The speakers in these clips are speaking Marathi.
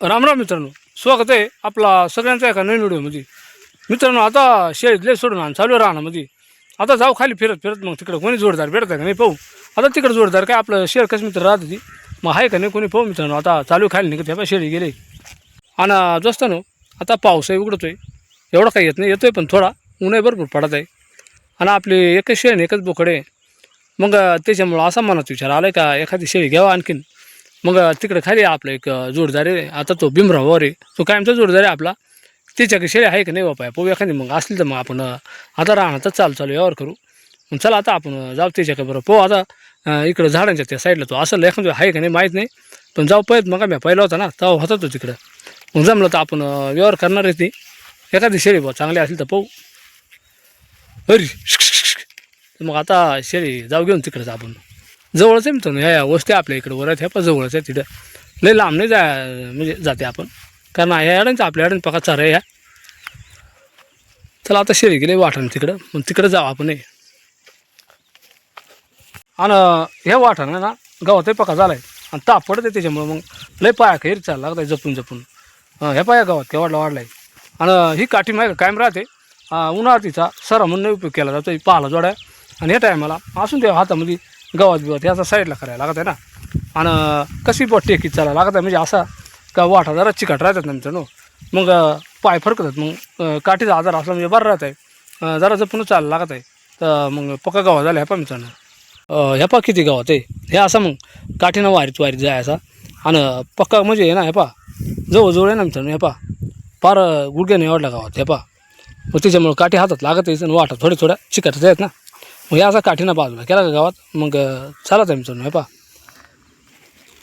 रामराम मित्रांनो स्वागत आहे आपला सगळ्यांचा एका नवीन व्हिडिओमध्ये. मित्रांनो आता शेळीत लय सोडून आण चालू राहण्यामध्ये आता जाऊ खाली फिरत फिरत मग तिकडं कोणी जोरदार भेटत आहे का नाही पाहू. आता तिकडं जोरदार काय आपलं शेअर कसं मित्र राहत होती मग आहे का नाही कोणी पाहू मित्रांनो आता चालू खाली निघत आहे शेळी गेले. आणि दोस्तानो आता पाऊसही उघडतोय. एवढा काही येत नाही येतोय पण थोडा उन्हाही भरपूर पडत आहे. आणि आपली एकच शेण एकच बोकडे मग त्याच्यामुळं असा मनात विचार आला का एखादी शेळी घ्यावा आणखीन? मग तिकडं खाली आपलं एक जोडदार आहे. आता तो भीमराव आहे. तो कायमचा जोडदार आहे आपला. त्याच्याकडे शेळी आहे का नाही बापा? पोहू एखादी मग असली तर मग आपण अं, आता राहणार चालू चालू यावर करू. मग चला आता आपण जाऊ त्याच्याकडे बरं. पाहू आता इकडं झाडांच्या त्या साईडला तो असं एखादं आहे का नाही माहीत नाही. पण जाऊ पाहिजे मग मी पहिला होता ना तेव्हा होता तो तिकडं. मग जमलं तर आपण व्यवहार करणार आहे ती. एखादी शेळी बा चांगली असेल तर पाहू. अरे मग आता शेळी जाऊ घेऊन तिकडंच आपण. जवळच आहे मित्रांनो ह्या वस्ती आपल्या इकडं वर आहेत. ह्या पण जवळच आहे तिथं. लई लांब नाही जा म्हणजे जाते आपण. कारण ह्या अड्यांचं आपल्या अड्यां पका चार ह्या. चला आता शेळी गेले वाटाण तिकडं. मग तिकडं जाऊ आपण. आणि ह्या वाटाण ना गावातही पका झाला आहे आणि ताप पडत आहे त्याच्यामुळं मग लय पाया खेर चालला लागत आहे जपून. जपून ह्या पाया गावात काय वाढला वाढला आहे आणि ही काठी माहिती कायम राहते. उन्हाळा तिचा सरा म्हणून उपयोग केला जातो पाहाला जोड्या. आणि ह्या टायमाला असून त्या हातामध्ये गवत बिवत ह्याचा साईडला करायला लागत आहे ना. आणि कशी पण टेकीत चालायला लागत आहे? म्हणजे असा का वाटा जरा चिकट राहतात ना नो? मग पाय फरकतात मग काठीचा आजार असला म्हणजे बरं राहत आहे. जरा जपून चालायला लागत आहे. तर मग पक्का गावात झाला ह्या पा मित्रांनो अं, ह्या पा किती गावात आहे? हे असा मग काठीनं वारीत वारीत जायचा आणि पक्का म्हणजे आहे ना हे पा जवळजवळ आहे ना मित्रांनो हे पा. फार गुडघ्याने आवडला गावात हे पा. मग त्याच्यामुळं काठी हातात लागत आहे वाटा थोड्या थोड्या चिकटच आहेत ना. मग असा काठीनं बाजूला केला का गावात? मग चालत आहे मित्रांनो हे पा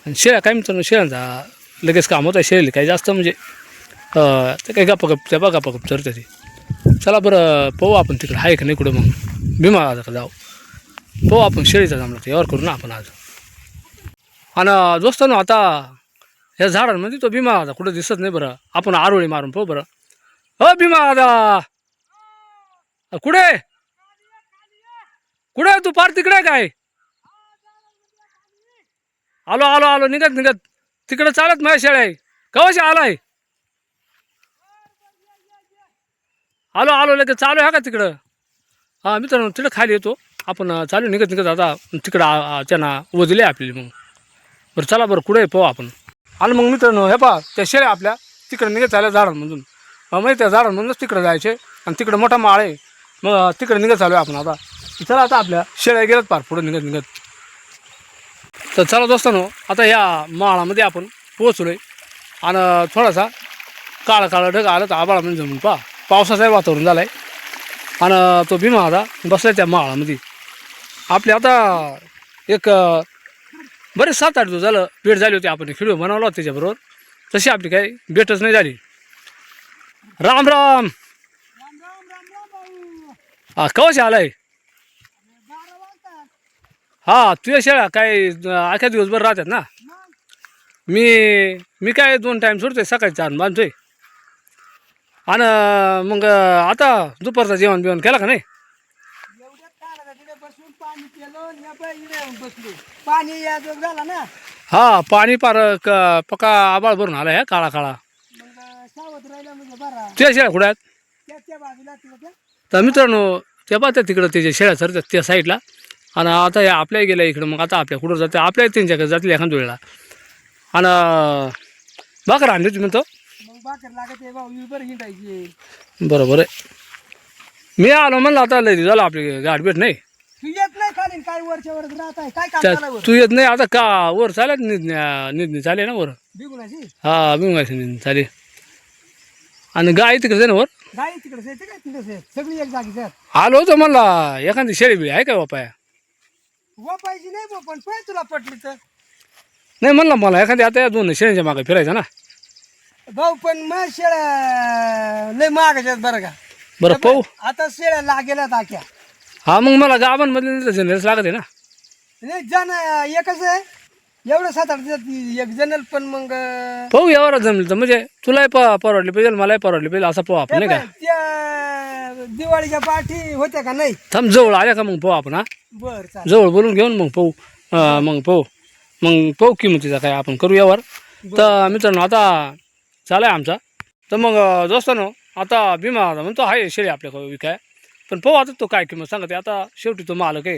आणि शेळ्या काय मित्रांनो शेळ्यांचा लगेच काम होतं शेळीला. काही जास्त म्हणजे ते काही गप्पा गप त्या गप्पा गप चरते ते. चला बरं पाहू आपण तिकडं. आहे का नाही कुठं मग? भीमा का जाऊ. पाहू आपण शेळीचा जमला यावर करू ना आपण आज. आणि दोस्त ना आता या झाडांमध्ये तो भीमा आता कुठं दिसत नाही बरं. आपण आरोळी मारून पाहू बरं. हो भीमा दादा! कुठे? कुठं आहे तू? पार तिकडे काय? आलो आलो आलो. निघत निघत. तिकडे चालत माझ्या शेळ्या. आहे कवाशी आलाय? आलो आलो. लगेच चालू आहे का तिकडं? हां मित्रांनो तिकडं खाली येतो. आपण चालू निघत निघत. आता तिकडं त्यांना वजले आपली मग. बरं चला बरं कुठे पाहू आपण. आलं मग मित्रांनो हे पहा त्या शेळ्या आपल्या तिकडं निघत चालल्या झाडांमधून. मग म्हणजे त्या झाडांमधूनच तिकडं जायचे. आणि तिकडं मोठा माळ आहे. मग तिकडं निघत चालू आहे आपण आता. चला आता आपल्या शेळ्या गेल्यात पार पुढं निघत निघत. तर चला दोस्तानो आता या माळामध्ये आपण पोहोचलो आहे आणि थोडासा काळा काळा ढग आलं तर आबाळा म्हणजे जमून पहा. पावसाचं वातावरण झालं आहे आणि तो भीमा आता बसला त्या माळामध्ये. आपले आता एक बरेच सात आठ दिवस झालं भेट झाली होती. आपण व्हिडिओ बनवला होता त्याच्याबरोबर. तशी आपली काही भेटच नाही झाली. राम राम. हा कवाशी आलाय? हा तुझ्या शेळ्या काय अख्या दिवसभर राहतात ना? मी मी काय दोन टाईम सोडतोय सकाळी चार बांधतोय. आणि मग आता दुपारचं जेवण बिवण केला का नाही? हा पाणी पार क- पका आबाळ भरून आलाय हा काळा काळा. म्हणजे शेळ्या कुठे आहेत? त्या तिला त्या तर मित्रांनो त्या पाहत्या तिकडं त्याच्या शेळ्या सरतात त्या साईडला आणि आता या आपल्या गेल्या इकडं मग आता आपल्या कुठं जाते? आपल्या त्यांच्याकडे जातील एखाद्या वेळेला आणि बाकर आणली तुम्ही हिंडायची. बरोबर आहे. मी आलो म्हणलं आता लय झालं आपली गाठ भेट नाही. तू येत नाही तू आता का वर चालेल निधनी चालेल ना वर? हा बिंगायचं निधनी चालेल. आणि गाय तिकडे आहे ना वर? ते आलो होतो म्हणला एखादी शेळी बिळी आहे का बापाया व पाहिजे नाही बुवा, पण पाय तुला पटली तर. नाही म्हणलं मला एखादी आता या दोन शेळ्यांच्या मागे फिरायचं ना. भाऊ पण मग शेळ्या लय महागाच्यात बरं का. बरं पाहू. आता शेळ्या लागेल्या टाक्या हा मग मला गावांमधले जनरल्स लागत आहे ना. नाही जण एकच आहे. एवढं सात आठ एक जणल पण मग पाहू यावर जमलं तर. म्हणजे तुलाही प परवडली पाहिजे मलाही परवडली पाहिजे असं पाहू आपण नाही का? त्या दिवाळीच्या पाठी होत्या का नाही? थांब जवळ आल्या का मग पाहू आपण हा? बर चालेल. जवळ बोलून घेऊन मग पाहू. अं, मग पाहू. मग पाहू किंमतीचा काय आपण करू यावर तर मित्रांनो आता चालाय आमचा. तर मग अं, दोस्तानो आता भीमा म्हणतो आहे शेळी आपल्याकडे विकाय. पण पाहू आता तो काय किंमत सांगते आता शेवटी तो मालक आहे.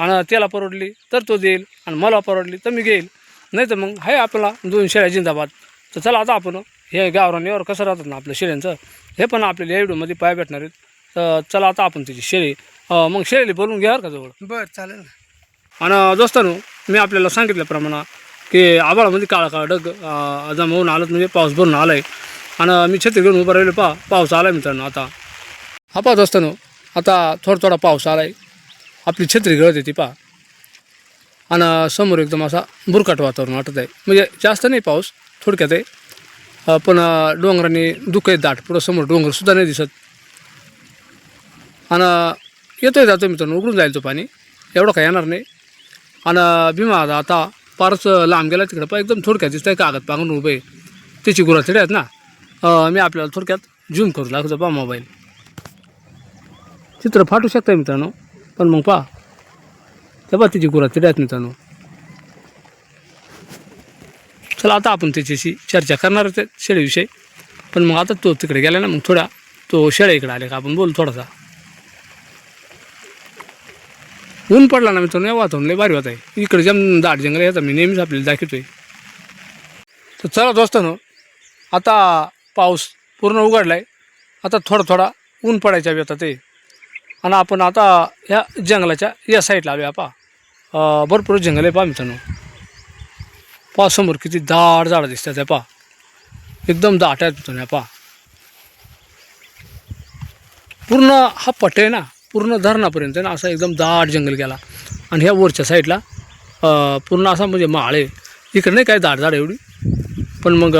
आणि त्याला परवडली तर तो देईल आणि मला परवडली तर मी घेईल. नाही तर मग आहे आपल्याला दोन शेळ्या जिंदाबाद. तर चला आता आपण हे गावरान कसं राहतात ना आपल्या शेळ्यांचं हे पण आपल्याला या व्हिडिओमध्ये पाय भेटणार आहेत. तर चला आता आपण त्याची शेळी. अं, मग शेळीला बोलून घ्या बरं का जवळ? बर चालेल ना. आणि दोस्तानो मी आपल्याला सांगितल्याप्रमाणे की आभाळामध्ये काळा काळा डग अं, जमवून आलं म्हणजे पाऊस भरून आला आहे आणि मी छत्री घेऊन उभं राहिलो पा पाऊस आला आहे मित्रांनो आता. हा पा दोस्तानो आता थोडा थोडा पाऊस आला आहे आपली छत्री गळत येते पा आणि समोर एकदम असा बुरकाट वातावरण वाटत आहे. म्हणजे जास्त नाही पाऊस थोडक्यात आहे. अं, पण अं, डोंगराने दुःख आहे दाट. पुढं समोर डोंगरसुद्धा नाही दिसत. आणि येतोय जातो मित्रांनो उघडून जाईल तो पाणी. एवढं काय येणार नाही. आणि भीमा आता आता फारच लांब गेला तिकडं पण एकदम थोडक्यात दिसतंय कागद पांगून उभे त्याची गुराथडी आहेत ना. मी आपल्याला थोडक्यात झूम करू लागतो पहा मोबाईल चित्र फाटू शकतं मित्रांनो पण मग पहा. तेव्हा तिची गुराथडी आहेत मित्रांनो. चला आता आपण त्याच्याशी चर्चा करणारच आहेत शेळीविषयी. पण मग आता तो तिकडे गेला ना मग थोडा तो शेळ्या इकडे आले का? आपण बोलू थोडासा. ऊन पडला ना मित्रांनो या वातावरण लय भारी होत आहे इकडे जम दाट जंगल येतात मी नेहमीच आपल्याला दाखवतोय. तर चला दोस्तानो आता पाऊस पूर्ण उघडला आहे आता थोडा थोडा ऊन पडायच्या येतात ते आणि आपण आता ह्या जंगलाच्या या साईडला आलो पा भरपूर जंगल आहे पा मित्रांनो. पा समोर किती दाट झाडं दिसतात आहे पा एकदम दाट आहेत मित्रांनो पा पूर्ण हा पट आहे ना पूर्ण धरणापर्यंत आहे ना असा एकदम दाट जंगल गेला. आणि ह्या वरच्या साईडला पूर्ण असा म्हणजे माळ आहे. इकडे नाही काय दाट झाड एवढी. पण मग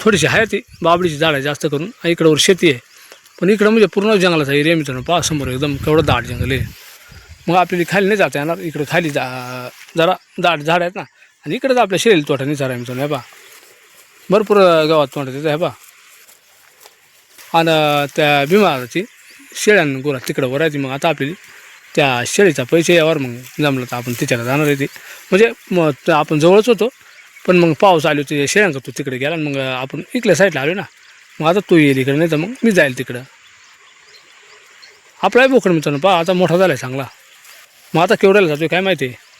थोडीशी आहे ती बाबडीची झाड आहे जास्त करून. आणि इकडं शेती आहे. पण इकडं म्हणजे पूर्ण जंगलाचा एरिया मित्रांनो. पहा समोर एकदम केवढं दाट जंगल आहे. मग आपल्याला खाली नाही जाता येणार. इकडं खाली जा जरा दाट झाड आहेत ना. आणि इकडं तर आपल्या शेळीला तोटा नाही चारा मित्रांनो हे पहा. भरपूर गावात तोंड देतं हे पहा. आणि त्या बिमाराची शेळ्यानं गोरा तिकडं वरायची मग आता आपली त्या शेळीचा पैसे यावर मग जमलं तर आपण तिच्याकडे जाणार आहे ती. म्हणजे मग आपण जवळच होतो पण मग पाऊस आलो होती शेळ्यांचा तू तिकडे गेला आणि मग आपण इकडल्या साईडला आलो ना. मग आता तू येईल इकडे नाही तर मग मी जाईल तिकडं. आपलाही बोकड मित्रांनो पहा आता मोठा झाला आहे चांगला. मग आता केवढ्याला जातोय काय माहिती? आहे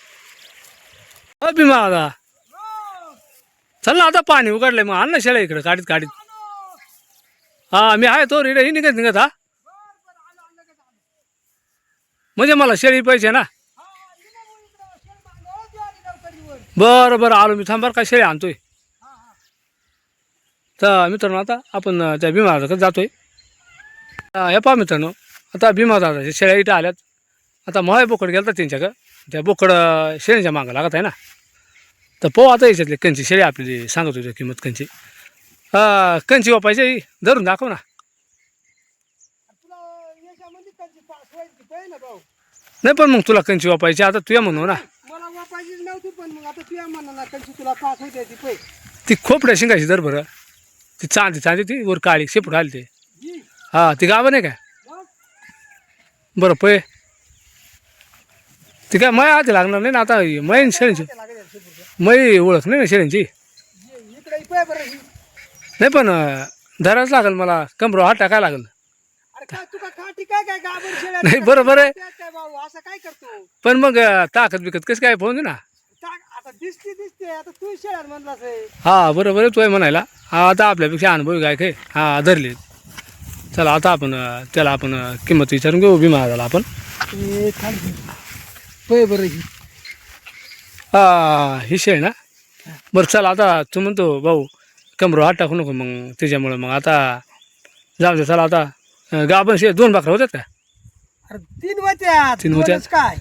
अ भीमा आता चल ना आता पाणी उघडलंय मग आण ना शेळ्या इकडं काढीत काढीत हा मी आहे तो रेडे ही निघत निघत हा. म्हणजे मला शेळी पाहिजे ना? बरं बरं आलो मी. थांबार काय शेळी आणतोय. तर मित्रांनो आता आपण त्या भीमादाकडे जातोय. हे पहा मित्रांनो आता भीमादाच्या शेळ्या इथं आल्यात. आता महा बोकड गेला त्यांच्याकडं. त्या बोकड शेळीच्या मागं लागत आहे ना? तर पाहू आता याच्यातले कंची शेळी आपली सांगत होती किंमत कंची. कंची हो कंची वापायची धरून दाखव ना तुला याच्यामध्ये कंची पास ना भाऊ. नाही पण मग तुला कंची वापायची आता तुया म्हणू ना. मला वापायचीच नव्हती पण मग आता तुया म्हणा ना कंची तुला होते ती पै. ती खोपड्या शिंगायची दर बरं. ती चांदी चांदी ती वर काळी शेपूट आली ते हा ती गाव नाही काय? बरं पै. ती काय मय आधी लागणार नाही ना आता मैन शेळींची. ते लागेल यार शेपूट. मै ओळख नाही ना शेळींची. ये, इकडे पै बरं ही. नाही पण अं, धराच लागेल मला कमरो हात टाकायला लागेल. नाही, बरोबर आहे. असं काय करतो? पण मग ताकद बिकत कसं काय दे ना? टाक आता दिसते दिसते आता तू शेळ्यात म्हणलास आहे हा बरोबर आहे तोय म्हणायला. हा आता आपल्यापेक्षा अनुभवी काय काय? हा धरले. चला आता आपण त्याला आपण किंमत विचारून घेऊ विमा झाला आपण. बरं ही हा शेळ ना? बरं चला आता तू म्हणतो भाऊ कमरो हात टाकू नको मग त्याच्यामुळं मग आता जाऊ दे चला आता. गाभण दोन बाकरा होत्यात का? अरे तीन होत्या तीन होत्या? काय?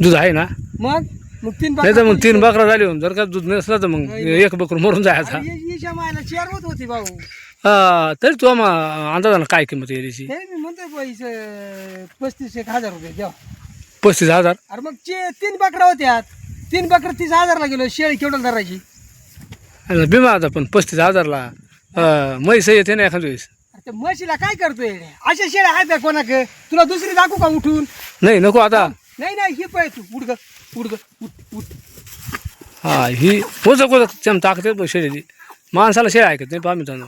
दूध आहे ना? मग? मग तीन नाही तर मग बाकरा तीन बकरा झाली जर का दूध नसलं तर मग एक बकरू मरून जायचा अरे, ये- येच्या मायला चार होत होती भाऊ. हा, तरी तू मग अंदाजानं काय किंमत आहे हे मी म्हणतोय पस्तीस एक हजार रुपये द्या. पस्तीस हजार? अरे मग चे तीन बकरा होत्या तीन बकरा तीस हजारला गेलो शेळी केवढं धरायची? आणि बिमा आता पण पस्तीस हजारला. अं, म्हैस येते ना एखाद्या वेळेस? त्या म्हशीला काय करतोय? अशा शेळ्या आहेत का कोणाक तुला दुसरी दाखवू का उठून? नाही नको आता. नाही नाही हे पाय तू. उठ ग उठ ग उठ उठ. हा ही ओझं कोझं चम ताकद शेळीची माणसाला शेळ्या ऐकत नाही पहा मित्रांनो.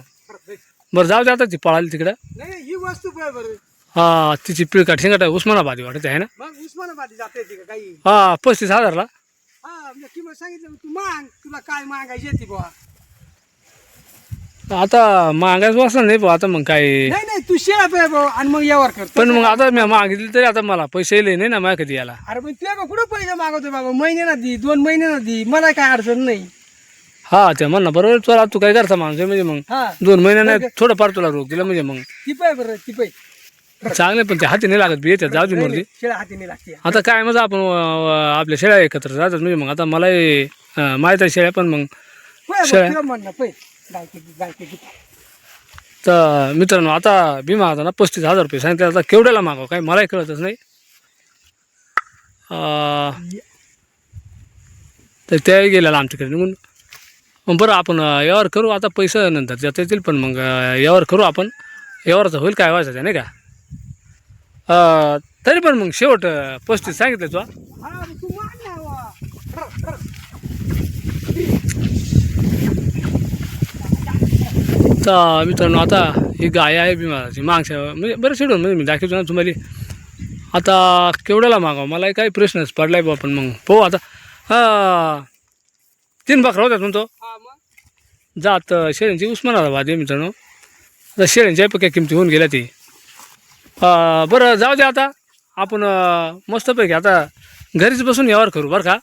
बरं जाऊ दे आता ती पळाली तिकडं. नाही नाही, ही वस्तू पाय बरं. हा तिची पिळकाट शिंगाट उस्मानाबादी वाटत आहे ना? मग उस्मानाबादी जाते ती का काही? हा पस्तीस हजारला. हा मी किंमत सांगितलं तू माग तुला काय मागायची ती बुवा? आता मागायच वाचलं नाही भाऊ आता मग काय? नाही नाही तू शेळा भाऊ आणि मग यावर कर पण मग आता मी मागितली तरी आता मला पैसे लय नाही ना माझ्या कधी याला अरे पण तुला कुठं पैसे मागवतो बाबा? महिन्याला दी दोन महिन्याला दी. मला काय अडचण नाही. हा ते म्हणणं बरोबर तुला तू काय करता माणूस म्हणजे मग? दोन महिन्याने थोडंफार तुला रोग दिला म्हणजे मग. ती पाय बरं ती पाय. चांगले पण ते हाती नाही लागत बी येतात जाऊ दे मर्जी शेळा हातीने लागते. आता काय मग आपण अं, आपल्या शेळ्या एकत्र राहतात म्हणजे मग. आता मलाही अं, माहीत आहे शेळ्या पण मग शेळ्या. म्हणणं गायके तर मित्रांनो आता विमा आता ना पस्तीस हजार रुपये सांगितले. आता केवढ्याला मागावं? काय मलाही कळतच नाही. तर त्याही गेलेला आमच्याकडे निघून. मग बरं आपण यावर करू. आता पैसे नंतर देता येतील पण मग यावर करू आपण. यावरचं होईल काय व्हायचं नाही का? तरी पण मग शेवट पस्तीस सांगितलं तुला हा तू मान ना वा. तर मित्रांनो आता ही गाय आहे बिमाराची मागच्या म्हणजे बरं शेडून म्हणजे मी दाखवतो ना तुम्हाला. आता केवढ्याला मागावं? मला काही प्रश्नच पडलाय बा पण मग पाहू आता. हा. तीन बकरा होत्यात म्हणतो. हा मग? जात शेळ्यांची उस्मानाबाद आहे मित्रांनो. आता शेळ्यांच्या पैकी किमती होऊन गेल्या ती. बरं जाऊ दे आता. आपण मस्तपैकी आता घरीच बसून यावर करू बरं का.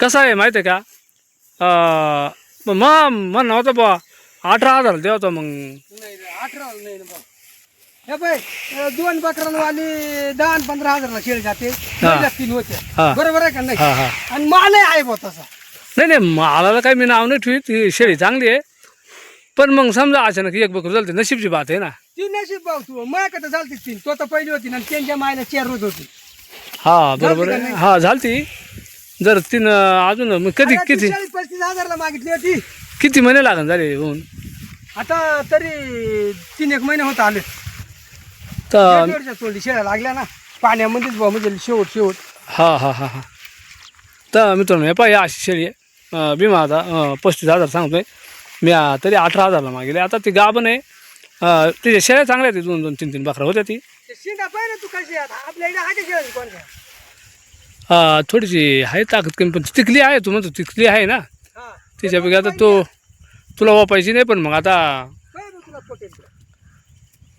कसं आहे माहिती आहे का? अं, मग म्हणणं होतं बा अठरा हजार देवतो मग. नाही नाही, अठरा नाही ना बा. हे पाय अं, दोन बकरांवाली दहा आणि पंधरा हजारला शेळ जाते. तीन होते. बरोबर आहे का नाही? हा हा. आणि मालही आहे बा तसा. नाही नाही मला काही मी नाव नाही ठेवीत ही शेळी चांगली आहे. पण मग समजा अचानक एक बकरू चालते नशीबची बात आहे ना. ती नशीब भाऊ तू. माझ्याकडे झालती तीन. तो तर पहिली होती ना आणि त्यांच्या मायला चार रोज होती. हा बरोबर आहे. हा झालती. जर तीन अजून मग कधी किती? चाळीस पस्तीस हजारला मागितली होती. किती महिने लागन झाले होऊन आता तरी तीन एक महिने होत आले. तर शेळ्या लागल्या ना. पाण्यामध्येच भाऊ म्हणजे शेवट शेवट. हा हा हा हा. तर मित्रांनो हे पाहिजे अशी शेळी आहे. विमा आता अं, पस्तीस हजार सांगतोय. मी अं, तरी अठरा हजारला मागेले आता ती गाभण आहे. अं, तिच्या शेळ्या चांगल्या आहेत दोन दोन तीन तीन बकरा होत्या ती. ते शिंगा पाहिजे तू कशी आहे? आपल्या इकडे आहे शेळी कोणत्या? अं, थोडीशी आहे ताकद कमी पण तिकली आहे तू म्हणतो तिकली आहे ना. हा. त्याच्यापैकी आता तो तुला वापायची नाही पण मग आता.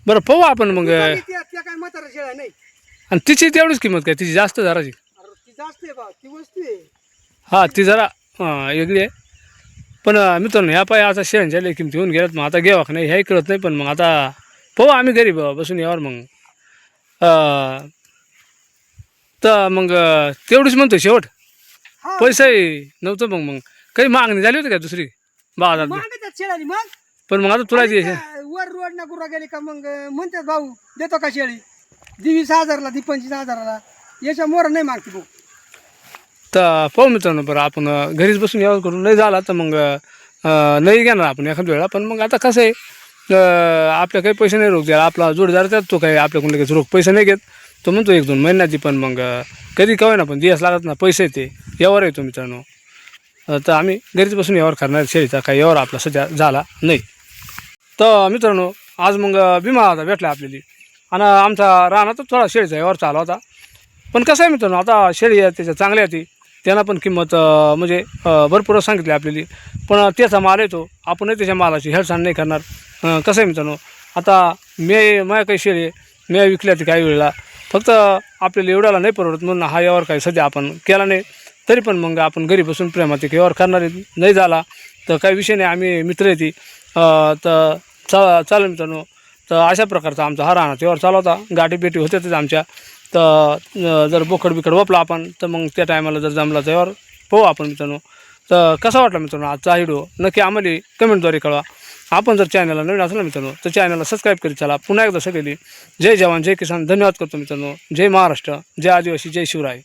बरं पाहू आपण मग. आणि तिची तेवढीच किंमत काय? तिची जास्त जराची आहे हा ती जरा वेगळी आहे. पण मित्रांनो ह्या पाय आता लई किमती होऊन गेल्यात. मग आता घ्यावा का नाही ह्याही कळत नाही पण मग आता पाहू आम्ही घरी ब- बसून यावर मग. तर मग तेवढीच म्हणतो शेवट. पैसाही नव्हतं मग मग. काही मागणी झाली होती का दुसरी? बाजारात मागतात शेळ्यानी मग? पण मग आता तुला आणि वर रोड ना गुरा गेली का मग? म्हणतात भाऊ देतो का शेळी? दी वीस हजारला दी पंचवीस हजाराला. याच्या मोर नाही मागते भाऊ. तर पाहू मित्रांनो बरं आपण अं, घरीच बसून यावर करून नाही झाला तर मग अं, नाही घेणार आपण एखाद्या वेळा पण मग आता कसं आहे अं, आपल्या काही पैसे नाही रोख द्यायला. आपला जोडदार त्यात तो काही आपल्याकडून लगेच रोख पैसे नाही घेत. तो म्हणतो एक दोन महिन्याची पण मग कधी कवे ना पण दिवस लागत ना पैसे ते यावर येतो मित्रांनो. तर आम्ही घरीच बसून यावर करणार शेळीचा काही यावर आपला सध्या झाला नाही. तर मित्रांनो आज मग विमा आता भेटला आपल्याला. आणि आमचा रानातच थोडा शेळीचा यावर चालू होता. पण कसं आहे मित्रांनो आता शेळी आहे त्याच्या चांगल्या आहे ती. त्यांना पण किंमत म्हणजे भरपूर सांगितली आपल्याला. पण त्याचा माल येतो आपणही त्याच्या मालाची हेळसाण नाही करणार. कसं आहे मित्रांनो आता मे माझ्या काही शेळी आहे, मी विकल्या ती काही वेळेला. फक्त आपल्याला एवढ्याला नाही परवडत म्हणून हा व्यवहार काही सध्या आपण केला नाही. तरी पण मग आपण घरी बसून प्रेमात एक व्यवहार करणारे नाही झाला तर काही विषय नाही. आम्ही मित्र येते तर चा चालेल मित्रांनो. तर अशा प्रकारचा आमचा हा राहणार त्यावर चालू होता. गाठी बेटी होत्यातच आमच्या. तर जर बोकड बिकड वापला आपण तर मग त्या टायमाला जर जमला त्यावर पाहू आपण मित्रांनो. तर कसा वाटला मित्रांनो आजचा व्हिडिओ? नक्की आम्हाला कमेंटद्वारे कळवा. आपण जर चॅनलला नवीन असेल ना मित्रांनो तर चॅनलला सबस्क्राईब करीत चला. पुन्हा एकदा सगळी जय जवान जय किसान. धन्यवाद करतो मित्रांनो. जय महाराष्ट्र जय आदिवासी जय शिवराय.